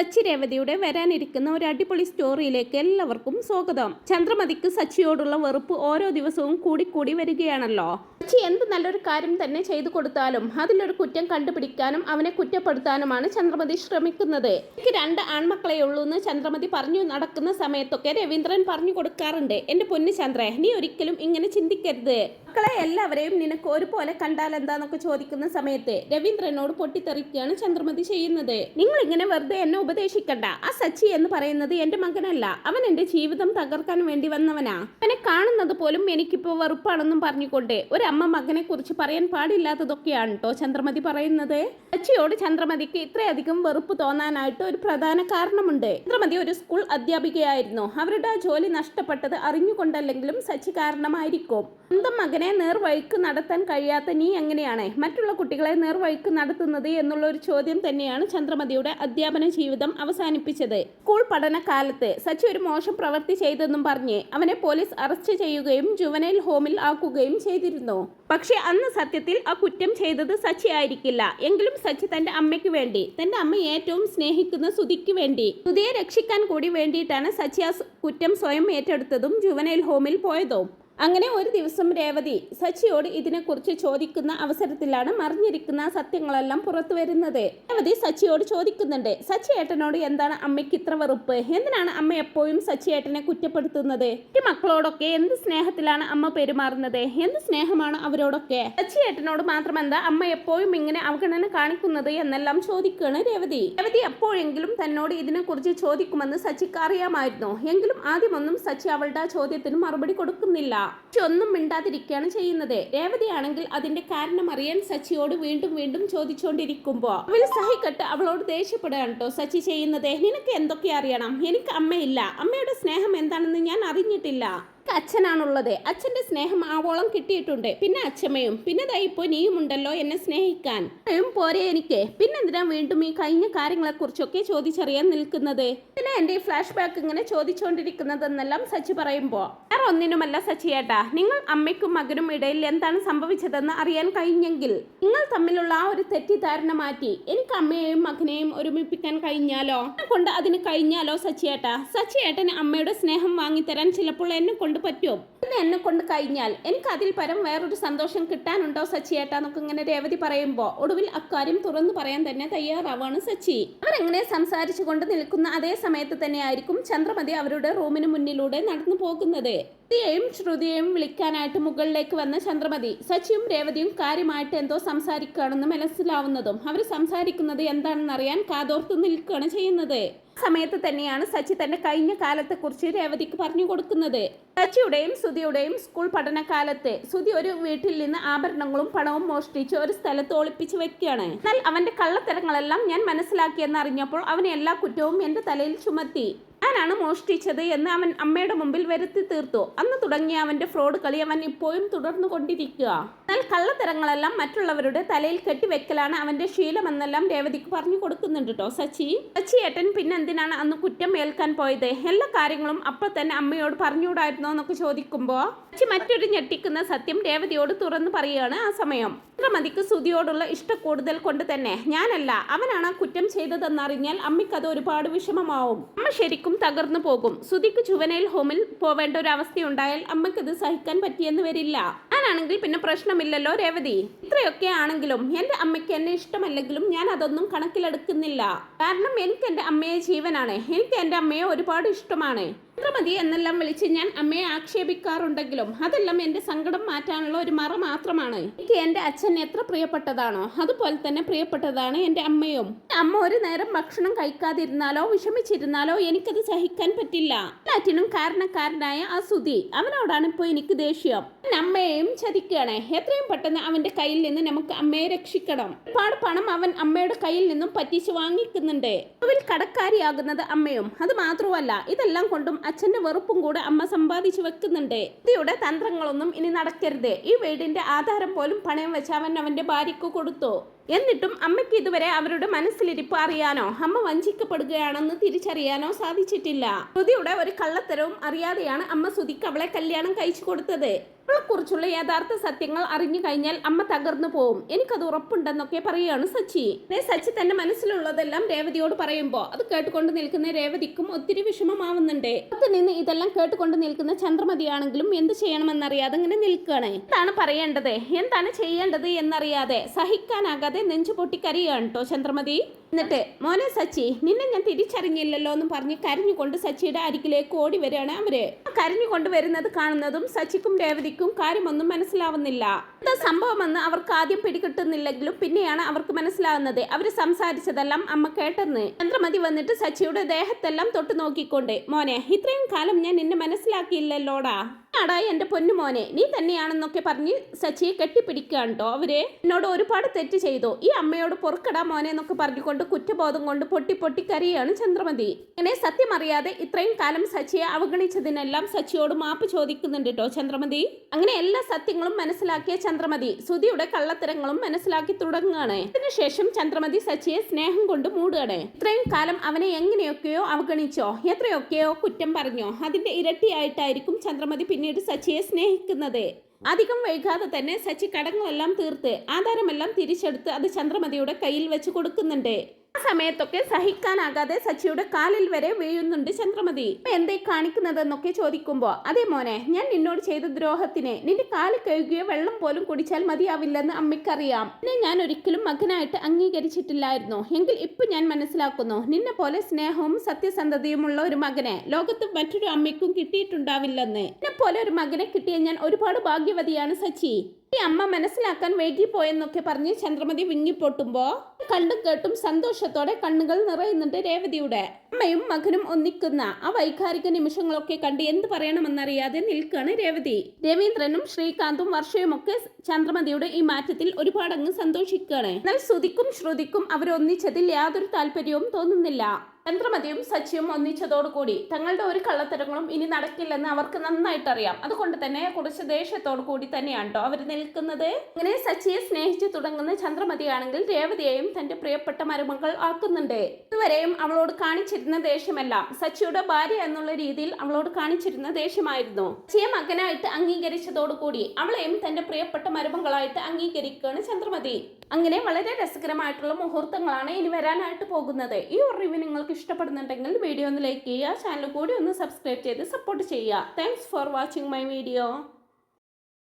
സച്ചി രേവതിയുടെ വരാനിരിക്കുന്ന ഒരു അടിപൊളി സ്റ്റോറിയിലേക്ക് എല്ലാവർക്കും സ്വാഗതം. ചന്ദ്രമതിക്ക് സച്ചിയോടുള്ള വെറുപ്പ് ഓരോ ദിവസവും കൂടിക്കൂടി വരികയാണല്ലോ. സച്ചി എന്ത് നല്ലൊരു കാര്യം തന്നെ ചെയ്തു കൊടുത്താലും അതിലൊരു കുറ്റം കണ്ടുപിടിക്കാനും അവനെ കുറ്റപ്പെടുത്താനുമാണ് ചന്ദ്രമതി ശ്രമിക്കുന്നത്. എനിക്ക് രണ്ട് ആൺമക്കളെ ഉള്ളൂ എന്ന് ചന്ദ്രമതി പറഞ്ഞു നടക്കുന്ന സമയത്തൊക്കെ രവീന്ദ്രൻ പറഞ്ഞു കൊടുക്കാറുണ്ട്. എന്റെ പൊന്നു ചന്ദ്ര നീ ഒരിക്കലും ഇങ്ങനെ ചിന്തിക്കരുത്. മക്കളെ എല്ലാവരെയും നിനക്ക് ഒരുപോലെ കണ്ടാൽ എന്താന്നൊക്കെ ചോദിക്കുന്ന സമയത്ത് രവീന്ദ്രനോട് പൊട്ടിത്തെറിക്കുകയാണ് ചന്ദ്രമതി ചെയ്യുന്നത്. നിങ്ങൾ ഇങ്ങനെ വെറുതെ എന്നെ ഉപദേശിക്കണ്ട. ആ സച്ചി എന്ന് പറയുന്നത് എന്റെ മകനല്ല. അവൻ എന്റെ ജീവിതം തകർക്കാൻ വേണ്ടി വന്നവനാ. അവനെ കാണുന്നത് പോലും എനിക്കിപ്പോ വെറുപ്പാണെന്നും പറഞ്ഞുകൊണ്ട് ഒരു അമ്മ മകനെ കുറിച്ച് പറയാൻ പാടില്ലാത്തതൊക്കെയാണ് കേട്ടോ ചന്ദ്രമതി പറയുന്നത്. സച്ചിയോട് ചന്ദ്രമതിക്ക് ഇത്രയധികം വെറുപ്പ് തോന്നാനായിട്ട് ഒരു പ്രധാന കാരണമുണ്ട്. ചന്ദ്രമതി ഒരു സ്കൂൾ അധ്യാപികയായിരുന്നു. അവരുടെ ജോലി നഷ്ടപ്പെട്ടത് അറിഞ്ഞുകൊണ്ടല്ലെങ്കിലും സച്ചി കാരണമായിരിക്കും. സ്വന്തം മകനെ നേർവഴിക്ക് നടത്താൻ കഴിയാത്ത നീ എങ്ങനെയാണ്? മറ്റുള്ള കുട്ടികളെ നേർവഴിക്ക് നടത്തുന്നത് എന്നുള്ള ഒരു ചോദ്യം തന്നെയാണ് ചന്ദ്രമതിയുടെ അധ്യാപന ജീവിതം അവസാനിപ്പിച്ചത്. സ്കൂൾ പഠനകാലത്ത് സച്ചി ഒരു മോശം പ്രവൃത്തി ചെയ്തെന്നും പറഞ്ഞ് അവനെ പോലീസ് അറസ്റ്റ് ചെയ്യുകയും ജുവനൈൽ ഹോമിൽ ആക്കുകയും ചെയ്തിരുന്നു. പക്ഷേ അന്ന് സത്യത്തിൽ ആ കുറ്റം ചെയ്തത് സച്ചി ആയിരിക്കില്ല. എങ്കിലും സച്ചി തന്റെ അമ്മയ്ക്ക് വേണ്ടി തന്റെ അമ്മ ഏറ്റവും സ്നേഹിക്കുന്ന സുതിക്ക് വേണ്ടി സുതിയെ രക്ഷിക്കാൻ കൂടി വേണ്ടിയിട്ടാണ് സച്ചി ആ കുറ്റം സ്വയം ഏറ്റെടുത്തതും ജുവനൈൽ ഹോമിൽ പോയതും. അങ്ങനെ ഒരു ദിവസം രേവതി സച്ചിയോട് ഇതിനെക്കുറിച്ച് ചോദിക്കുന്ന അവസരത്തിലാണ് മറിഞ്ഞിരിക്കുന്ന സത്യങ്ങളെല്ലാം പുറത്തു വരുന്നത്. രേവതി സച്ചിയോട് ചോദിക്കുന്നുണ്ട് സച്ചി ഏട്ടനോട് എന്താണ് അമ്മയ്ക്ക് ഇത്ര വെറുപ്പ്? എന്തിനാണ് അമ്മ എപ്പോഴും സച്ചി ഏട്ടനെ കുറ്റപ്പെടുത്തുന്നത്? ഈ മക്കളോടൊക്കെ എന്ത് സ്നേഹത്തിലാണ് അമ്മ പെരുമാറുന്നത്? എന്ത് സ്നേഹമാണ് അവരോടൊക്കെ? സച്ചി ഏട്ടനോട് മാത്രമെന്താ അമ്മ എപ്പോഴും ഇങ്ങനെ അവഗണന കാണിക്കുന്നത് എന്നെല്ലാം ചോദിക്കുകയാണ് രേവതി. രേവതി എപ്പോഴെങ്കിലും തന്നോട് ഇതിനെക്കുറിച്ച് ചോദിക്കുമെന്ന് സച്ചിക്ക് അറിയാമായിരുന്നു. എങ്കിലും ആദ്യമൊന്നും സച്ചി അവളുടെ ചോദ്യത്തിന് മറുപടി കൊടുക്കുന്നില്ല. സച്ചി ഒന്നും മിണ്ടാതിരിക്കുകയാണ് ചെയ്യുന്നത്. രേവതിയാണെങ്കിൽ അതിന്റെ കാരണം അറിയാൻ സച്ചിയോട് വീണ്ടും വീണ്ടും ചോദിച്ചുകൊണ്ടിരിക്കുമ്പോ അവൾ സഹിക്കട്ട് അവളോട് ദേഷ്യപ്പെടുകയാണ് കേട്ടോ സച്ചി ചെയ്യുന്നത്. നിനക്ക് എന്തൊക്കെ അറിയണം? എനിക്ക് അമ്മയില്ല. അമ്മയുടെ സ്നേഹം എന്താണെന്ന് ഞാൻ അറിഞ്ഞിട്ടില്ല. എനിക്ക് അച്ഛനാണുള്ളത്. അച്ഛന്റെ സ്നേഹം ആവോളം കിട്ടിയിട്ടുണ്ട്. പിന്നെ അച്ഛമ്മയും. പിന്നെ ദാ ഇപ്പോ നീയും ഉണ്ടല്ലോ എന്നെ സ്നേഹിക്കാൻ. അമ്മയും പോരെ എനിക്ക്. പിന്നെന്തിനാ വീണ്ടും ഈ കഴിഞ്ഞ കാര്യങ്ങളെ കുറിച്ചൊക്കെ ചോദിച്ചറിയാൻ നിൽക്കുന്നത്? പിന്നെ എന്റെ ഈ ഫ്ലാഷ് ബാക്ക് ഇങ്ങനെ ചോദിച്ചുകൊണ്ടിരിക്കുന്നതെന്നെല്ലാം സച്ചി പറയുമ്പോ? വേറെ ഒന്നിനുമല്ല സച്ചിയേട്ടാ നിങ്ങൾ അമ്മയ്ക്കും മകനും ഇടയിൽ എന്താണ് സംഭവിച്ചതെന്ന് അറിയാൻ കഴിഞ്ഞെങ്കിൽ നിങ്ങൾ തമ്മിലുള്ള ആ ഒരു തെറ്റിദ്ധാരണ മാറ്റി എനിക്ക് അമ്മയെയും മകനെയും ഒരുമിപ്പിക്കാൻ കഴിഞ്ഞാലോ? കൊണ്ട് അതിന് കഴിഞ്ഞാലോ സച്ചിയേട്ടാ സച്ചിയേട്ടന് അമ്മയുടെ സ്നേഹം വാങ്ങിത്തരാൻ ചിലപ്പോൾ എന്നെ കൊണ്ട് പറ്റും. ഇത് എന്നെ കൊണ്ട് കഴിഞ്ഞാൽ എനിക്ക് അതിൽ പരം വേറൊരു സന്തോഷം കിട്ടാനുണ്ടോ സച്ചി ഏട്ടാ നമുക്ക് ഇങ്ങനെ രേവതി പറയുമ്പോ ഒടുവിൽ അക്കാര്യം തുറന്നു പറയാൻ തന്നെ തയ്യാറാവാണ് സച്ചി. അവരെങ്ങനെ സംസാരിച്ചു കൊണ്ട് നിൽക്കുന്ന അതേ സമയത്ത് തന്നെയായിരിക്കും ചന്ദ്രമതി അവരുടെ റൂമിന് മുന്നിലൂടെ നടന്നു പോകുന്നത്. ശ്രുതിയെയും ശ്രുതിയെയും വിളിക്കാനായിട്ട് മുകളിലേക്ക് വന്ന ചന്ദ്രമതി സച്ചിയും രേവതിയും കാര്യമായിട്ട് എന്തോ സംസാരിക്കുകയാണെന്ന് മനസ്സിലാവുന്നതും അവർ സംസാരിക്കുന്നത് എന്താണെന്ന് അറിയാൻ കാതോർത്ത് നിൽക്കുകയാണ് ചെയ്യുന്നത്. സമയത്ത് തന്നെയാണ് സച്ചി തന്റെ കഴിഞ്ഞ കാലത്തെ കുറിച്ച് രേവതിക്ക് പറഞ്ഞു കൊടുക്കുന്നത്. സച്ചിയുടെയും സുധിയുടെയും സ്കൂൾ പഠനകാലത്ത് സുധി ഒരു വീട്ടിൽ നിന്ന് ആഭരണങ്ങളും പണവും മോഷ്ടിച്ച് ഒരു സ്ഥലത്ത് ഒളിപ്പിച്ച് വെക്കുകയാണ്. എന്നാൽ അവന്റെ കള്ളത്തരങ്ങളെല്ലാം ഞാൻ മനസ്സിലാക്കിയെന്ന് അറിഞ്ഞപ്പോൾ അവൻ എല്ലാ കുറ്റവും എന്റെ തലയിൽ ചുമത്തി. ഞാനാണ് മോഷ്ടിച്ചത് എന്ന് അവൻ അമ്മയുടെ മുമ്പിൽ വരുത്തി തീർത്തു. അന്ന് തുടങ്ങിയ അവന്റെ ഫ്രോഡ് കളി അവൻ ഇപ്പോഴും തുടർന്നു കൊണ്ടിരിക്കുക എന്നാൽ കള്ളത്തരങ്ങളെല്ലാം മറ്റുള്ളവരുടെ തലയിൽ കെട്ടിവെക്കലാണ് അവന്റെ ശീലമെന്നെല്ലാം രേവതിക്ക് പറഞ്ഞു കൊടുക്കുന്നുണ്ട് കേട്ടോ സച്ചി. സച്ചി ഏട്ടൻ പിന്നെ എന്തിനാണ് അന്ന് കുറ്റം ഏൽക്കാൻ പോയത്? എല്ലാ കാര്യങ്ങളും അപ്പോൾ തന്നെ അമ്മയോട് പറഞ്ഞുകൂടായിരുന്നോ എന്നൊക്കെ ചോദിക്കുമ്പോ സച്ചി മറ്റൊരു ഞെട്ടിക്കുന്ന സത്യം രേവതിയോട് തുറന്നു പറയുകയാണ് ആ സമയം. ചന്ദ്രമതിക്ക് സുതിയോടുള്ള ഇഷ്ട കൂടുതൽ കൊണ്ട് തന്നെ ഞാനല്ല അവനാണ് കുറ്റം ചെയ്തതെന്നറിഞ്ഞാൽ അമ്മയ്ക്ക് അത് ഒരുപാട് വിഷമമാവും. അമ്മ ശരിക്കും തകർന്നു പോകും. സുതിക്ക് ചുവനയിൽ ഹോമിൽ പോവേണ്ട ഒരു അവസ്ഥയുണ്ടായാൽ അമ്മയ്ക്ക് ഇത് സഹിക്കാൻ പറ്റിയെന്ന് വരില്ല. ഞാനാണെങ്കിൽ പിന്നെ പ്രശ്നമില്ലല്ലോ രേവതി. ഇത്രയൊക്കെ ആണെങ്കിലും എന്റെ അമ്മയ്ക്ക് എന്നെ ഇഷ്ടമല്ലെങ്കിലും ഞാൻ അതൊന്നും കണക്കിലെടുക്കുന്നില്ല. കാരണം എനിക്ക് എന്റെ അമ്മയെ ജീവനാണ്. എനിക്ക് എന്റെ അമ്മയെ ഒരുപാട് ഇഷ്ടമാണ്. ചന്ദ്രമതി എന്നെല്ലാം വിളിച്ച് ഞാൻ അമ്മയെ ആക്ഷേപിക്കാറുണ്ടെങ്കിലും അതെല്ലാം എന്റെ സങ്കടം മാറ്റാനുള്ള ഒരു മറ മാത്രമാണ്. എനിക്ക് എന്റെ അച്ഛൻ എത്ര പ്രിയപ്പെട്ടതാണോ അതുപോലെ തന്നെ പ്രിയപ്പെട്ടതാണ് എന്റെ അമ്മയും. അമ്മ ഒരു നേരം ഭക്ഷണം കഴിക്കാതിരുന്നാലോ വിഷമിച്ചിരുന്നാലോ എനിക്കത് സഹിക്കാൻ പറ്റില്ല. എല്ലാറ്റിനും കാരണക്കാരനായ ആ സുധി അവനോടാണ് ഇപ്പോൾ എനിക്ക് ദേഷ്യം. അമ്മയെയും ചതിക്കുകയാണ്. എത്രയും പെട്ടെന്ന് അവന്റെ കയ്യിൽ നിന്ന് നമുക്ക് അമ്മയെ രക്ഷിക്കണം. ഒരുപാട് പണം അവൻ അമ്മയുടെ കയ്യിൽ നിന്നും പറ്റിച്ച് വാങ്ങിക്കുന്നുണ്ട്. അവൽ കടക്കാരിയാകുന്നത് അമ്മയും. അത് മാത്രമല്ല ഇതെല്ലാം കൊണ്ടും അച്ഛന്റെ വെറുപ്പും കൂടെ അമ്മ സമ്പാദിച്ചു വെക്കുന്നുണ്ട്. ഇതിയുടെ തന്ത്രങ്ങളൊന്നും ഇനി നടക്കരുത്. ഈ വീടിന്റെ ആധാരം പോലും പണയം വെച്ച് അവൻ അവന്റെ ഭാര്യയ്ക്ക് കൊടുത്തു. എന്നിട്ടും അമ്മയ്ക്ക് ഇതുവരെ അവരുടെ മനസ്സിലിരിപ്പ് അറിയാനോ അമ്മ വഞ്ചിക്കപ്പെടുകയാണെന്ന് തിരിച്ചറിയാനോ സാധിച്ചിട്ടില്ല. ശ്രുതിയുടെ ഒരു കള്ളത്തരവും അറിയാതെയാണ് അമ്മ ശ്രുതിക്ക് അവളെ കല്യാണം കഴിച്ചു കൊടുത്തത്. അവളെക്കുറിച്ചുള്ള യഥാർത്ഥ സത്യങ്ങൾ അറിഞ്ഞു കഴിഞ്ഞാൽ അമ്മ തകർന്നു പോവും. എനിക്കത് ഉറപ്പുണ്ടെന്നൊക്കെ പറയുകയാണ് സച്ചി. സച്ചി തന്റെ മനസ്സിലുള്ളതെല്ലാം രേവതിയോട് പറയുമ്പോൾ അത് കേട്ടുകൊണ്ട് നിൽക്കുന്ന രേവതിക്കും ഒത്തിരി വിഷമമാവുന്നുണ്ട്. അത് നിന്ന് ഇതെല്ലാം കേട്ടുകൊണ്ട് നിൽക്കുന്ന ചന്ദ്രമതിയാണെങ്കിലും എന്ത് ചെയ്യണമെന്നറിയാതെ ഇങ്ങനെ നിൽക്കുകയാണ്. എന്താണ് പറയേണ്ടത്? എന്താണ് ചെയ്യേണ്ടത് എന്നറിയാതെ സഹിക്കാനാകാതെ നെഞ്ചു പൊട്ടിക്കരയാണ് കേട്ടോ ചന്ദ്രമതി. എന്നിട്ട് മോനെ സച്ചി നിന്നെ ഞാൻ തിരിച്ചറിഞ്ഞില്ലല്ലോ എന്ന് പറഞ്ഞ് കരഞ്ഞുകൊണ്ട് സച്ചിയുടെ അരികിലേക്ക് ഓടി വരികയാണ് അവർ. കരഞ്ഞുകൊണ്ട് വരുന്നത് കാണുന്നതും സച്ചിക്കും രേവതിക്കും കാര്യമൊന്നും മനസ്സിലാവുന്നില്ല. എന്താ സംഭവമെന്ന് അവർക്ക് ആദ്യം പിടികിട്ടുന്നില്ലെങ്കിലും പിന്നെയാണ് അവർക്ക് മനസ്സിലാവുന്നത്. അവർ സംസാരിച്ചതെല്ലാം അമ്മ കേട്ടെന്ന്. ചന്ദ്രമതി വന്നിട്ട് സച്ചിയുടെ ദേഹത്തെല്ലാം തൊട്ട് നോക്കിക്കൊണ്ട് മോനെ ഇത്രയും കാലം ഞാൻ നിന്നെ മനസ്സിലാക്കിയില്ലല്ലോടാ. ആടാ എന്റെ പൊന്നു മോനെ നീ തന്നെയാണെന്നൊക്കെ പറഞ്ഞ് സച്ചിയെ കെട്ടിപ്പിടിക്കുകയാണ് കേട്ടോ അവർ. എന്നോട് ഒരുപാട് തെറ്റ് ചെയ്തു. ഈ അമ്മയോട് പൊറുക്കടാ മോനെ എന്നൊക്കെ പറഞ്ഞുകൊണ്ട് കുറ്റബോധം കൊണ്ട് പൊട്ടി പൊട്ടി കരയാണ് ചന്ദ്രമതി. അങ്ങനെ സത്യമറിയാതെ ഇത്രയും കാലം സച്ചിയെ അവഗണിച്ചതിനെല്ലാം സച്ചിയോട് മാപ്പ് ചോദിക്കുന്നുണ്ട് കേട്ടോ ചന്ദ്രമതി. അങ്ങനെ എല്ലാ സത്യങ്ങളും മനസ്സിലാക്കിയ ചന്ദ്രമതി സുധിയുടെ കള്ളത്തരങ്ങളും മനസ്സിലാക്കി തുടങ്ങുകയാണ്. അതിനുശേഷം ചന്ദ്രമതി സച്ചിയെ സ്നേഹം കൊണ്ട് മൂടുകയാണ്. ഇത്രയും കാലം അവനെ എങ്ങനെയൊക്കെയോ അവഗണിച്ചോ എത്രയൊക്കെയോ കുറ്റം പറഞ്ഞോ അതിന്റെ ഇരട്ടിയായിട്ടായിരിക്കും ചന്ദ്രമതി പിന്നീട് സച്ചിയെ സ്നേഹിക്കുന്നത്. അധികം വൈകാതെ തന്നെ സച്ചി കടങ്ങളെല്ലാം തീർത്ത് ആധാരമെല്ലാം തിരിച്ചെടുത്ത് അത് ചന്ദ്രമതിയുടെ കയ്യിൽ വെച്ച് കൊടുക്കുന്നുണ്ട്. സമയത്തൊക്കെ സഹിക്കാനാകാതെ സച്ചിയുടെ കാലിൽ വരെ വീഴുന്നുണ്ട് ചന്ദ്രമതി. "ഇപ്പൊ എന്തേ കാണിക്കുന്നതെന്നൊക്കെ ചോദിക്കുമ്പോ അതേ മോനെ ഞാൻ നിന്നോട് ചെയ്ത ദ്രോഹത്തിന് നിന്റെ കാൽ കഴുകിയോ വെള്ളം പോലും കുടിച്ചാൽ മതിയാവില്ലെന്ന് അമ്മയ്ക്കറിയാം. നിന്നെ ഞാൻ ഒരിക്കലും മകനായിട്ട് അംഗീകരിച്ചിട്ടില്ലായിരുന്നു. എങ്കിൽ ഇപ്പൊ ഞാൻ മനസ്സിലാക്കുന്നു നിന്നെ പോലെ സ്നേഹവും സത്യസന്ധതയുമുള്ള ഒരു മകനെ ലോകത്ത് മറ്റൊരു അമ്മയ്ക്കും കിട്ടിയിട്ടുണ്ടാവില്ലെന്ന്. എന്നെ പോലെ ഒരു മകനെ കിട്ടിയ ഞാൻ ഒരുപാട് ഭാഗ്യവതിയാണ് സച്ചി. ഈ അമ്മ മനസ്സിലാക്കാൻ വൈകിപ്പോയെന്നൊക്കെ പറഞ്ഞ് ചന്ദ്രമതി വിങ്ങിപ്പൊട്ടുമ്പോ കണ്ടും കേട്ടും സന്തോഷത്തോടെ കണ്ണുകൾ നിറയുന്നുണ്ട് രേവതിയുടെ. അമ്മയും മകനും ഒന്നിക്കുന്ന ആ വൈകാരിക നിമിഷങ്ങളൊക്കെ കണ്ട് എന്ത് പറയണമെന്നറിയാതെ നിൽക്കുകയാണ് രേവതി. രവീന്ദ്രനും ശ്രീകാന്തും വർഷയും ഒക്കെ ചന്ദ്രമതിയുടെ ഈ മാറ്റത്തിൽ ഒരുപാട് അങ്ങ് സന്തോഷിക്കുകയാണ്. എന്നാൽ ശ്രുതിക്കും ശ്രുതിക്കും അവരൊന്നിച്ചതിൽ യാതൊരു താല്പര്യവും തോന്നുന്നില്ല. ചന്ദ്രമതിയും സച്ചിയും ഒന്നിച്ചതോടുകൂടി തങ്ങളുടെ ഒരു കള്ളത്തരങ്ങളും ഇനി നടക്കില്ലെന്ന് അവർക്ക് നന്നായിട്ട് അറിയാം അതുകൊണ്ട് തന്നെ കുറച്ച് ദേഷ്യത്തോടു കൂടി തന്നെയാണ് കേട്ടോ അവർ നിൽക്കുന്നത്. ഇങ്ങനെ സച്ചിയെ സ്നേഹിച്ചു തുടങ്ങുന്ന ചന്ദ്രമതിയാണെങ്കിൽ രേവതിയെയും തന്റെ പ്രിയപ്പെട്ട മരുമകൾ ആക്കുന്നുണ്ട്. ഇതുവരെയും അവളോട് കാണിച്ചിരുന്ന ദേഷ്യമെല്ലാം. സച്ചിയുടെ ഭാര്യ എന്നുള്ള രീതിയിൽ അവളോട് കാണിച്ചിരുന്ന ദേഷ്യമായിരുന്നു. സച്ചിയെ മകനായിട്ട് അംഗീകരിച്ചതോടുകൂടി അവളെയും തന്റെ പ്രിയപ്പെട്ട മരുമകളായിട്ട് അംഗീകരിക്കുകയാണ് ചന്ദ്രമതി. അങ്ങനെ വളരെ രസകരമായിട്ടുള്ള മുഹൂർത്തങ്ങളാണ് ഇനി വരാനായിട്ട് പോകുന്നത്. ഈ ഒരു റിവ്യൂ നിങ്ങൾക്ക് ഇഷ്ടപ്പെടുന്നുണ്ടെങ്കിൽ വീഡിയോ ഒന്ന് ലൈക്ക് ചെയ്യുക ചാനൽ കൂടി ഒന്ന് സബ്സ്ക്രൈബ് ചെയ്ത് സപ്പോർട്ട് ചെയ്യുക. Thanks for watching my video